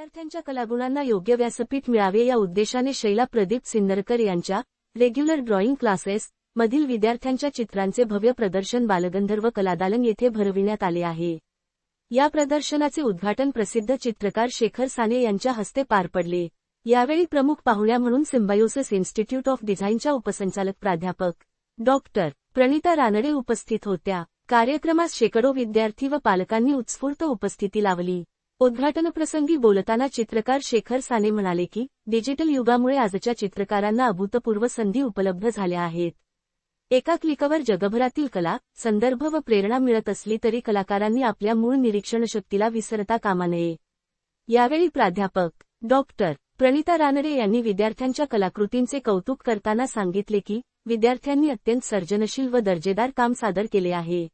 विद्यार्थ्यांच्या कलागुणांना योग्य व्यासपीठ मिळावे या उद्देशाने शैला प्रदीप सिन्नरकर यांच्या रेग्युलर ड्रॉइंग क्लासेस मधील विद्यार्थ्यांच्या चित्रांचे भव्य प्रदर्शन बालगंधर्व कलादालन येथे भरविण्यात आले आहे. या प्रदर्शनाचे उद्घाटन प्रसिद्ध चित्रकार शेखर साने यांच्या हस्ते पार पडले. यावेळी प्रमुख पाहुण्या म्हणून सिम्बायोसिस इन्स्टिट्यूट ऑफ डिझाईनच्या उपसंचालक प्राध्यापक डॉक्टर प्रणिता रानडे उपस्थित होत्या. कार्यक्रमास शेकडो विद्यार्थी व पालकांनी उत्स्फूर्त उपस्थिती लावली. उद्घाटनप्रसंगी बोलताना चित्रकार शेखर साने म्हणाले की डिजिटल युगामुळे आजच्या चित्रकारांना अभूतपूर्व संधी उपलब्ध झाल्या आहेत. एका क्लिकवर जगभरातील कला संदर्भ व प्रेरणा मिळत असली तरी कलाकारांनी आपल्या मूळ निरीक्षण शक्तीला विसरता कामा नये. यावेळी प्राध्यापक डॉक्टर प्रणिता रानडे यांनी विद्यार्थ्यांच्या कलाकृतींचे कौतुक करताना सांगितले की विद्यार्थ्यांनी अत्यंत सर्जनशील व दर्जेदार काम सादर केले आहे.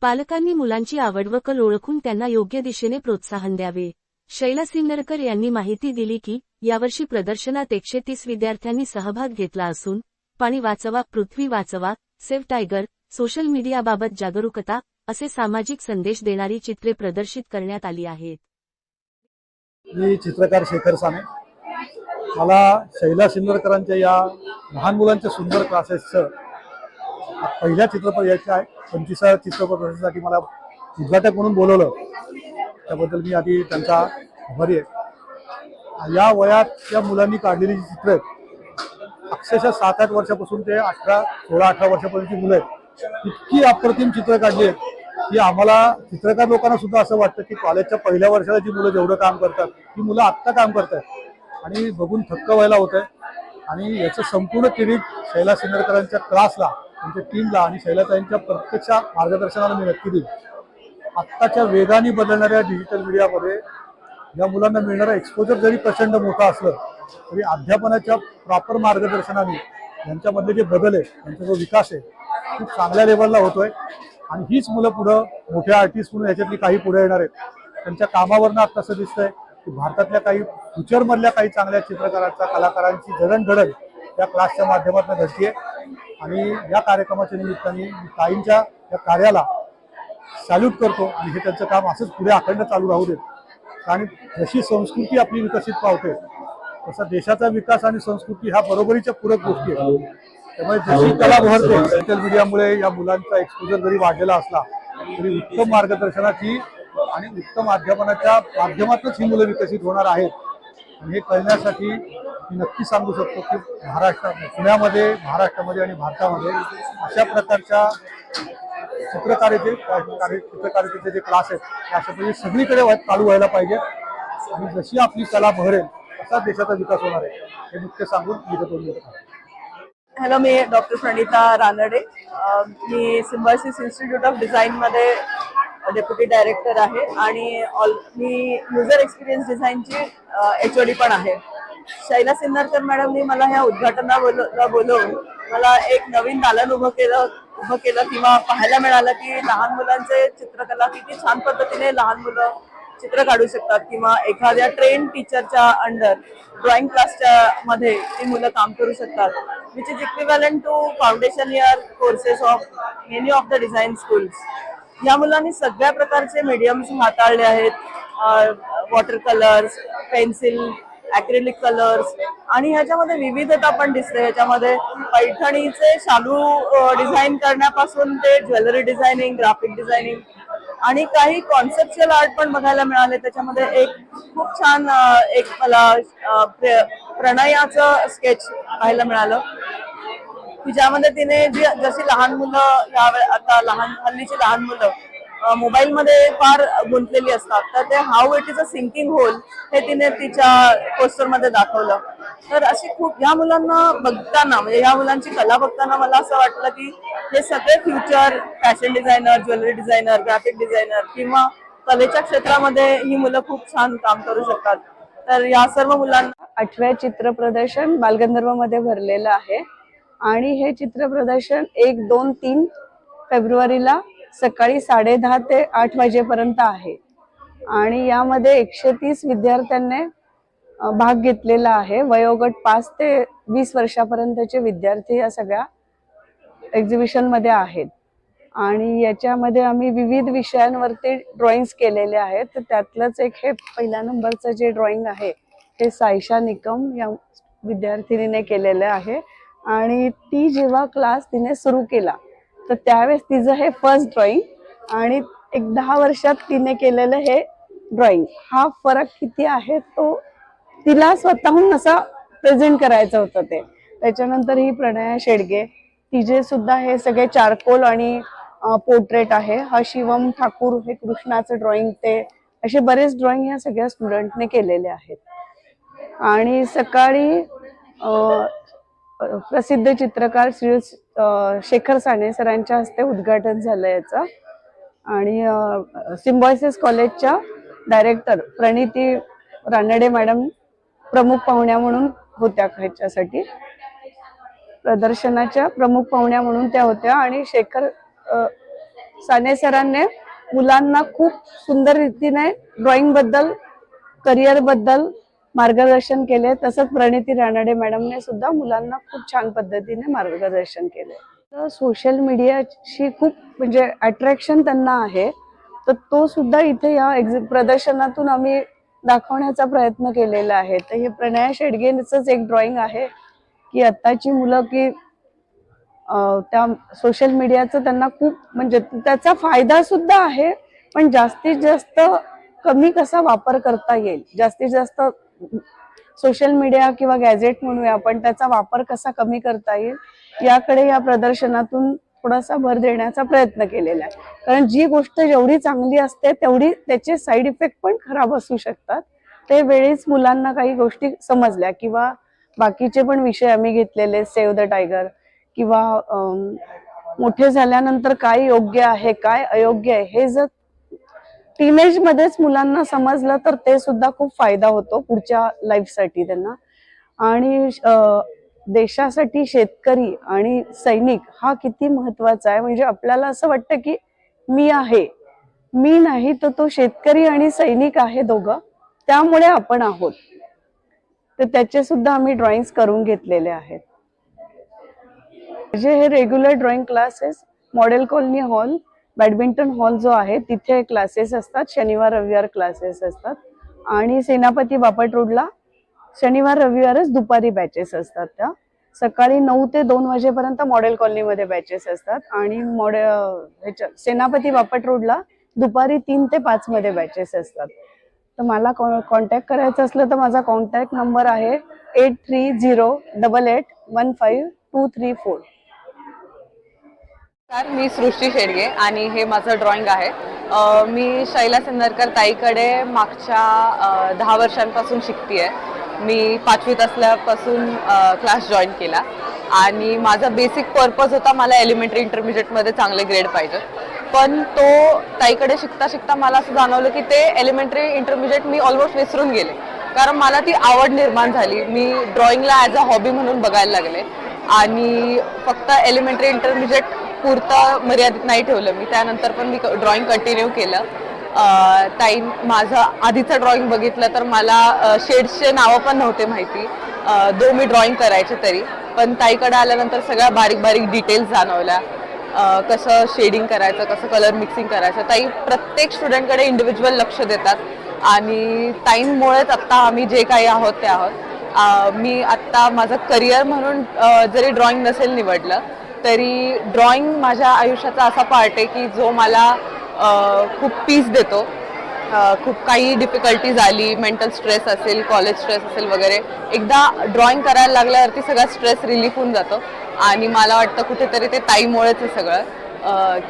पालकांनी मुलांची आवड व कल ओळखून त्यांना योग्य दिशेने प्रोत्साहन द्यावे. शैला सिन्नरकर यांनी माहिती दिली की यावर्षी प्रदर्शनात एकशे तीस विद्यार्थ्यांनी सहभाग घेतला असून पाणी वाचवा पृथ्वी वाचवा सेव्ह टायगर सोशल मीडियाबाबत जागरूकता असे सामाजिक संदेश देणारी चित्रे प्रदर्शित करण्यात आली आहेत. मी चित्रकार शेखर साने. मला शैला सिन्नरकरांच्या या लहान मुलांच्या सुंदर क्लासेसचं पहिल्या चित्रपट यायचं आहे. पंचवीसा चित्रपट प्रदर्शनासाठी मला उद्घाटक म्हणून बोलवलं. त्याबद्दल मी आधी त्यांचा आभारी आहे. या वयात या मुलांनी काढलेली जी चित्र आहेत अक्षरशः सात आठ वर्षापासून ते अठरा सोळा अठरा वर्षापर्यंतची मुलं आहेत. इतकी अप्रतिम चित्र काढली आहेत की आम्हाला चित्रकार लोकांना सुद्धा असं वाटतं की कॉलेजच्या पहिल्या वर्षाला जी मुलं जेवढं काम करतात ती मुलं आत्ता काम करतात. आणि बघून थक्क व्हायला होत आहे आणि याचं संपूर्ण क्रेडिट शैला सिंदरकरांच्या क्लासला त्यांच्या टीमला आणि शैलाताईंच्या प्रत्यक्ष मार्गदर्शनाला मी नक्की देईन. आत्ताच्या वेगाने बदलणाऱ्या डिजिटल मीडियामध्ये या मुलांना मिळणारा एक्सपोजर जरी प्रचंड मोठा असलं तरी अध्यापनाच्या प्रॉपर मार्गदर्शनाने यांच्यामधले जे बदल आहे त्यांचा जो विकास आहे खूप चांगल्या लेवलला होतोय. आणि हीच मुलं पुढं मोठ्या आर्टिस्ट म्हणून याच्यातली काही पुढे येणार आहेत. त्यांच्या कामावरनं आता असं दिसतंय की भारतातल्या काही फ्युचरमधल्या काही चांगल्या चित्रकारांचा कलाकारांची जडणघडण त्या क्लासच्या माध्यमातून घडतीये. आणि या कार्यक्रमाच्या निमित्ताने मी ताईंच्या या कार्याला सॅल्यूट करतो आणि हे त्यांचं काम असंच पुढे अखंड चालू राहू देत. आणि जशी संस्कृती आपली विकसित पावते तसा देशाचा विकास आणि संस्कृती ह्या बरोबरीच्या पूरक गोष्टी आहेत. त्यामुळे जशी कला बहरते सोशल मीडियामुळे या मुलांचा एक्सपोजर जरी वाढलेला असला तरी उत्तम मार्गदर्शनाची आणि उत्तम अध्यापनाच्या माध्यमातूनच ही मुलं विकसित होणार आहेत. आणि हे कळण्यासाठी मी नक्की सांगू शकतो की महाराष्ट्रामध्ये पुण्यामध्ये महाराष्ट्रामध्ये आणि भारतामध्ये अशा प्रकारच्या चित्रकारीचे चित्रकारितेचे जे क्लास आहेत ते अशा प्रकारे सगळीकडे चालू व्हायला पाहिजे. आणि जशी आपली कला बहरेल तसा देशाचा विकास होणार आहे. हे मुख्य सांगून मी इथं हॅलो मी डॉक्टर प्रणिता रानडे मी सिम्बायसिस इन्स्टिट्यूट ऑफ डिझाईनमध्ये डेप्युटी डायरेक्टर आहे. आणि ऑल मी युजर एक्सपिरियन्स डिझाईनची एच ओ डी पण आहे. शैला सिन्नरकर मॅडमनी मला ह्या उद्घाटनाला बोल बोलवून मला एक नवीन दालन उभं केलं उभं केलं किंवा पाहायला मिळालं की लहान मुलांचे चित्रकला किती छान पद्धतीने लहान मुलं चित्र काढू शकतात किंवा एखाद्या ट्रेन टीचरच्या अंडर ड्रॉइंग क्लासच्या मध्ये ती मुलं काम करू शकतात. Which is equivalent to foundation year courses of many of the design schools या मुलांनी सगळ्या प्रकारचे मीडियम्स हाताळले आहेत. Water colours pencil acrylic colours आणि ह्याच्यामध्ये विविधता पण दिसते. ह्याच्यामध्ये पैठणीचे शालू डिझाईन करण्यापासून ते ज्वेलरी डिझायनिंग ग्राफिक डिझायनिंग आणि काही कॉन्सेप्च्युअल आर्ट पण बघायला मिळाले. त्याच्यामध्ये एक खूप छान एक मला प्रणयाचं स्केच पाहायला मिळालं. की ज्यामध्ये तिने जी जशी लहान मुलं यावे आता लहान हल्लीची लहान मुलं मोबाईल मध्ये फार गुंतलेली असतात. तर ते how it is a sinking hole हे तिने तिच्या पोस्टरमध्ये दाखवलं. तर अशी खूप ह्या मुलांना बघताना म्हणजे ह्या मुलांची कला बघताना मला असं वाटलं की हे सगळे future fashion designer jewellery designer graphic designer किंवा कलेच्या क्षेत्रामध्ये ही मुलं खूप छान काम करू शकतात. तर या सर्व मुलांना आठव्या चित्र प्रदर्शन बालगंधर्वमध्ये भरलेलं आहे. आणि हे चित्र प्रदर्शन एक दोन तीन फेब्रुवारीला सकाळी साडे दहा ते आठ वाजेपर्यंत आहे. आणि यामध्ये एकशे तीस विद्यार्थ्यांनी भाग घेतलेला आहे. वयोगट पाच ते वीस वर्षापर्यंतचे विद्यार्थी या सगळ्या एक्झिबिशनमध्ये आहेत. आणि याच्यामध्ये आम्ही विविध विषयांवरती ड्रॉइंग्स केलेले आहेत. तर त्यातलंच एक हे पहिल्या नंबरचं जे ड्रॉइंग आहे हे सायशा निकम या विद्यार्थिनीने केलेलं आहे. आणि ती जेव्हा क्लास तिने सुरू केला तर त्यावेळेस तिचं हे फर्स्ट ड्रॉइंग आणि एक दहा वर्षात तिने केलेलं हे ड्रॉइंग हा फरक किती आहे तो तिला स्वतःहून असा प्रेझेंट करायचं होतं ते. त्याच्यानंतर ही प्रणया शेडगे तिचे सुद्धा हे सगळे चारकोल आणि पोर्ट्रेट आहे. हा शिवम ठाकूर हे कृष्णाचं ड्रॉइंग ते असे बरेच ड्रॉइंग ह्या सगळ्या स्टुडंटने केलेले आहेत. आणि सकाळी प्रसिद्ध चित्रकार श्री शेखर साने सरांच्या हस्ते उद्घाटन झालं याचं. आणि सिम्बॉयसिस कॉलेजच्या डायरेक्टर प्रणिती रानडे मॅडम प्रमुख पाहुण्या म्हणून होत्या ह्याच्यासाठी. प्रदर्शनाच्या प्रमुख पाहुण्या म्हणून त्या होत्या. आणि शेखर साने सरांनी मुलांना खूप सुंदर रीतीने ड्रॉइंगबद्दल करिअरबद्दल मार्गदर्शन केले तसंच प्रणिती रानडे मॅडमने सुद्धा मुलांना खूप छान पद्धतीने मार्गदर्शन केले तर सोशल मीडियाशी खूप म्हणजे अट्रॅक्शन त्यांना आहे. तर तो सुद्धा इथे या एक्झि प्रदर्शनातून आम्ही दाखवण्याचा प्रयत्न केलेला आहे. तर हे प्रणया शेडगेच एक ड्रॉइंग आहे की आत्ताची मुलं की त्या सोशल मीडियाचं त्यांना खूप म्हणजे त्याचा फायदा सुद्धा आहे. पण जास्तीत जास्त कमी कसा वापर करता येईल? जास्तीत जास्त सोशल मीडिया किंवा गॅझेट म्हणूया आपण त्याचा वापर कसा कमी करता येईल याकडे या प्रदर्शनातून थोडासा भर देण्याचा प्रयत्न केलेला आहे. कारण जी गोष्ट जेवढी चांगली असते तेवढी त्याचे साईड इफेक्ट पण खराब असू शकतात. ते वेळीच मुलांना काही गोष्टी समजल्या किंवा बाकीचे पण विषय आम्ही घेतलेले सेव्ह द टायगर किंवा मोठे झाल्यानंतर काय योग्य आहे काय अयोग्य आहे हे जर टीनेज मध्येच मुलांना समजलं तर ते सुद्धा खूप फायदा होतो पुढच्या लाईफसाठी त्यांना. आणि देशासाठी शेतकरी आणि सैनिक हा किती महत्त्वाचा आहे. म्हणजे आपल्याला असं वाटतं की मी आहे. मी नाही तर तो शेतकरी आणि सैनिक आहे दोघं. त्यामुळे आपण आहोत. तर त्याचे सुद्धा आम्ही ड्रॉइंग्स करून घेतलेले आहेत. म्हणजे हे regular drawing classes model colony hall badminton hall जो आहे तिथे क्लासेस असतात. शनिवार रविवार क्लासेस असतात. आणि सेनापती बापट रोडला शनिवार रविवारच दुपारी बॅचेस असतात त्या. सकाळी नऊ ते दोन वाजेपर्यंत मॉडेल कॉलनीमध्ये बॅचेस असतात. आणि मॉडे ह्याच्या सेनापती बापट रोडला दुपारी तीन ते पाच मध्ये बॅचेस असतात. तर मला कॉन्टॅक्ट करायचं असलं तर माझा कॉन्टॅक्ट नंबर आहे eight three zero double eight one five two three four तर मी सृष्टी शेडगे आणि हे माझं ड्रॉइंग आहे. मी शैला सिंदरकर ताईकडे मागच्या दहा वर्षांपासून शिकतीये. मी पाचवीत असल्यापासून क्लास जॉईन केला आणि माझा बेसिक पर्पज होता मला एलिमेंटरी इंटरमिजिएटमध्ये चांगले ग्रेड पाहिजे. पण तो ताईकडे शिकता शिकता मला असं जाणवलं की ते एलिमेंटरी इंटरमिजिएट मी ऑलमोस्ट विसरून गेले. कारण मला ती आवड निर्माण झाली. मी ड्रॉइंगला ॲज अ हॉबी म्हणून बघायला लागले. आणि फक्त एलिमेंटरी इंटरमिजिएट पुरता मर्यादित नाही ठेवलं मी. त्यानंतर पण मी ड्रॉइंग कंटिन्यू केलं. ताई माझं आधीचं ड्रॉइंग बघितलं तर मला शेड्सचे नावं पण नव्हते माहिती. दो मी ड्रॉइंग करायचे तरी. पण ताईकडे आल्यानंतर सगळ्या बारीक बारीक डिटेल्स जाणवल्या. कसं शेडिंग करायचं कसं कलर मिक्सिंग करायचं. ताई प्रत्येक स्टुडंटकडे इंडिव्हिज्युअल लक्ष देतात. आणि ताईंमुळेच आत्ता आम्ही जे काही आहोत ते आहोत. मी आत्ता माझं करिअर म्हणून जरी ड्रॉइंग नसेल निवडलं तरी ड्रॉइंग माझ्या आयुष्याचा असा पार्ट आहे की जो मला खूप पीस देतो. खूप काही डिफिकल्टीज आली मेंटल स्ट्रेस असेल कॉलेज स्ट्रेस असेल वगैरे. एकदा ड्रॉइंग करायला लागल्यावरती सगळा स्ट्रेस रिलीफ होऊन जातो. आणि मला वाटतं कुठेतरी ते ताईमुळेच आहे सगळं.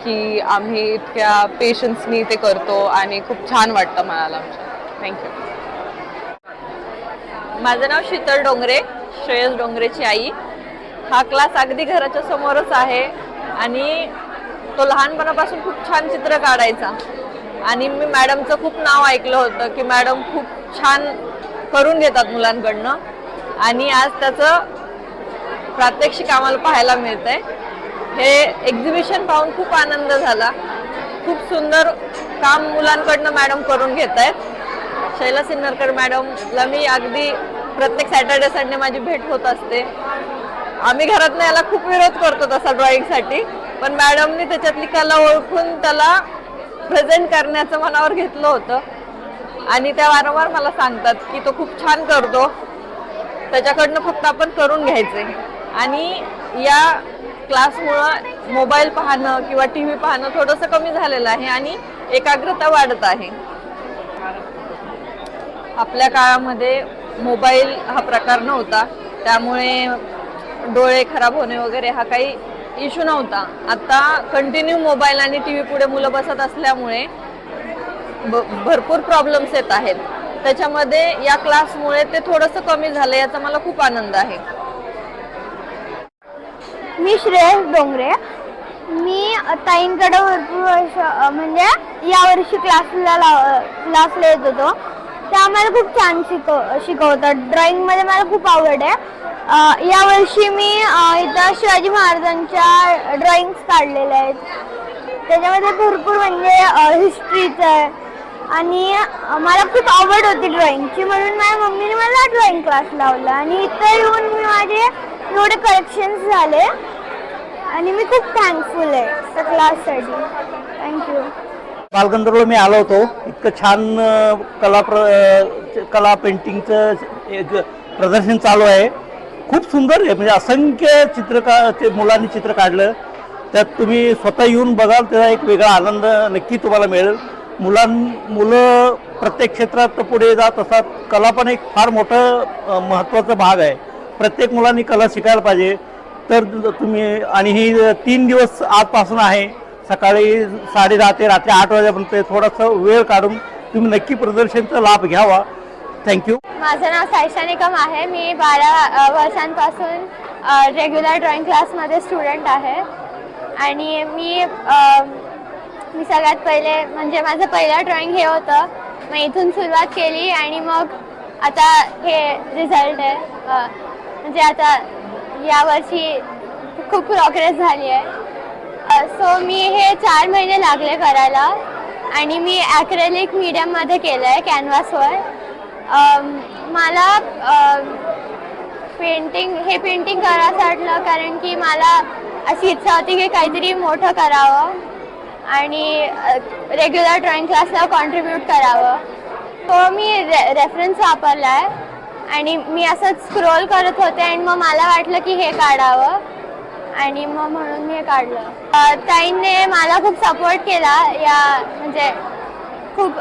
की आम्ही इतक्या पेशन्सनी ते करतो आणि खूप छान वाटतं मनाला. थँक्यू माझं नाव शीतल डोंगरे श्रेयस डोंगरेची आई. हा क्लास अगदी घराच्या समोरच आहे आणि तो लहानपणापासून खूप छान चित्र काढायचा. आणि मी मॅडमचं खूप नाव ऐकलं होतं की मॅडम खूप छान करून घेतात मुलांकडनं. आणि आज त्याचं प्रात्यक्षिक आम्हाला पाहायला मिळतंय. हे एक्झिबिशन पाहून खूप आनंद झाला. खूप सुंदर काम मुलांकडनं मॅडम करून घेत आहेत शैला सिन्नरकर मॅडमला मी अगदी प्रत्येक सॅटर्डे संडे माझी भेट होत असते. आम्ही घरात याला खूप विरोध करतो तसा ड्रॉइंगसाठी पण मॅडमनी त्याच्यातली कला ओळखून त्याला प्रेझेंट करण्याचं मनावर घेतलं होतं. आणि त्या वारंवार मला सांगतात की तो खूप छान करतो. त्याच्याकडनं फक्त आपण करून घ्यायचे. आणि या क्लासमुळं मोबाईल पाहणं किंवा टी व्ही पाहणं थोडंसं कमी झालेलं आहे आणि एकाग्रता वाढत आहे. आपल्या काळामध्ये मोबाईल हा प्रकार नव्हता. त्यामुळे डोळे खराब होणे वगैरे हा काही इश्यू नव्हता. आता कंटिन्यू मोबाईल आणि टी व्ही पुढे मुलं बसत असल्यामुळे भरपूर प्रॉब्लेम्स येत आहेत. त्याच्यामध्ये या क्लासमुळे ते थोडंसं कमी झालं याचा मला खूप आनंद आहे. मी श्रेयस डोंगरे. मी ताईंकडे भरपूर वर्ष म्हणजे यावर्षी क्लासला क्लास क्लासला येत होतो. त्या मला खूप छान शिकव शिकवतात. ड्रॉइंगमध्ये मला खूप आवड आहे. यावर्षी मी इथं शिवाजी महाराजांच्या ड्रॉइंग्स काढलेल्या आहेत. त्याच्यामध्ये भरपूर म्हणजे हिस्ट्रीचं आहे. आणि मला खूप आवड होती ड्रॉइंगची म्हणून माझ्या मम्मीने मला ड्रॉइंग क्लास लावला. आणि इथं येऊन मी माझे एवढे कलेक्शन्स झाले. आणि मी खूप थँकफुल आहे त्या क्लाससाठी थँक्यू बालगंधर्व मी आलो होतो. इतकं छान कला प्र कला पेंटिंगचं एक प्रदर्शन चालू आहे. खूप सुंदर आहे. म्हणजे असंख्य चित्रका ते मुलांनी चित्र काढलं. त्यात तुम्ही स्वतः येऊन बघाल त्याचा एक वेगळा आनंद नक्की तुम्हाला मिळेल. मुलां मुलं प्रत्येक क्षेत्रात पुढे जात असतात. कला पण एक फार मोठं महत्त्वाचा भाग आहे. प्रत्येक मुलांनी कला शिकायला पाहिजे. तर तुम्ही आणि ही तीन दिवस आजपासून आहे. सकाळी साडे दहा ते रात्री आठ वाजेपर्यंत थोडासा वेळ काढून तुम्ही नक्की प्रदर्शनचा लाभ घ्यावा. थँक्यू माझं नाव सायशा निकम आहे. मी बारा वर्षांपासून रेग्युलर ड्रॉइंग क्लासमध्ये स्टुडंट आहे. आणि मी मी सगळ्यात पहिले म्हणजे माझं पहिलं ड्रॉइंग हे होतं. मग इथून सुरुवात केली आणि मग आता हे रिझल्ट आहे. म्हणजे आता यावर्षी खूप प्रोग्रेस झाली आहे. सो मी हे चार महिने लागले करायला. आणि मी ॲक्रेलिक मीडियममध्ये केलं आहे कॅनव्हासवर मला पेंटिंग हे पेंटिंग करायचं वाटलं कारण की मला अशी इच्छा होती की काहीतरी मोठं करावं आणि रेग्युलर ड्रॉइंग क्लासला कॉन्ट्रीब्यूट करावं. तो मी रे रेफरन्स वापरला आहे आणि मी असंच स्क्रोल करत होते आणि मग मला वाटलं की हे काढावं आणि मग म्हणून मी हे काढलं. ताईंनी मला खूप सपोर्ट केला या म्हणजे खूप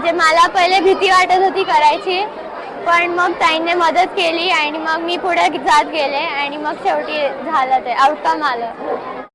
म्हणजे मला पहिले भीती वाटत होती करायची पण मग ताईने मदत केली आणि मग मी पुढे जात गेले आणि मग शेवटी झालं ते आउटकम आलं.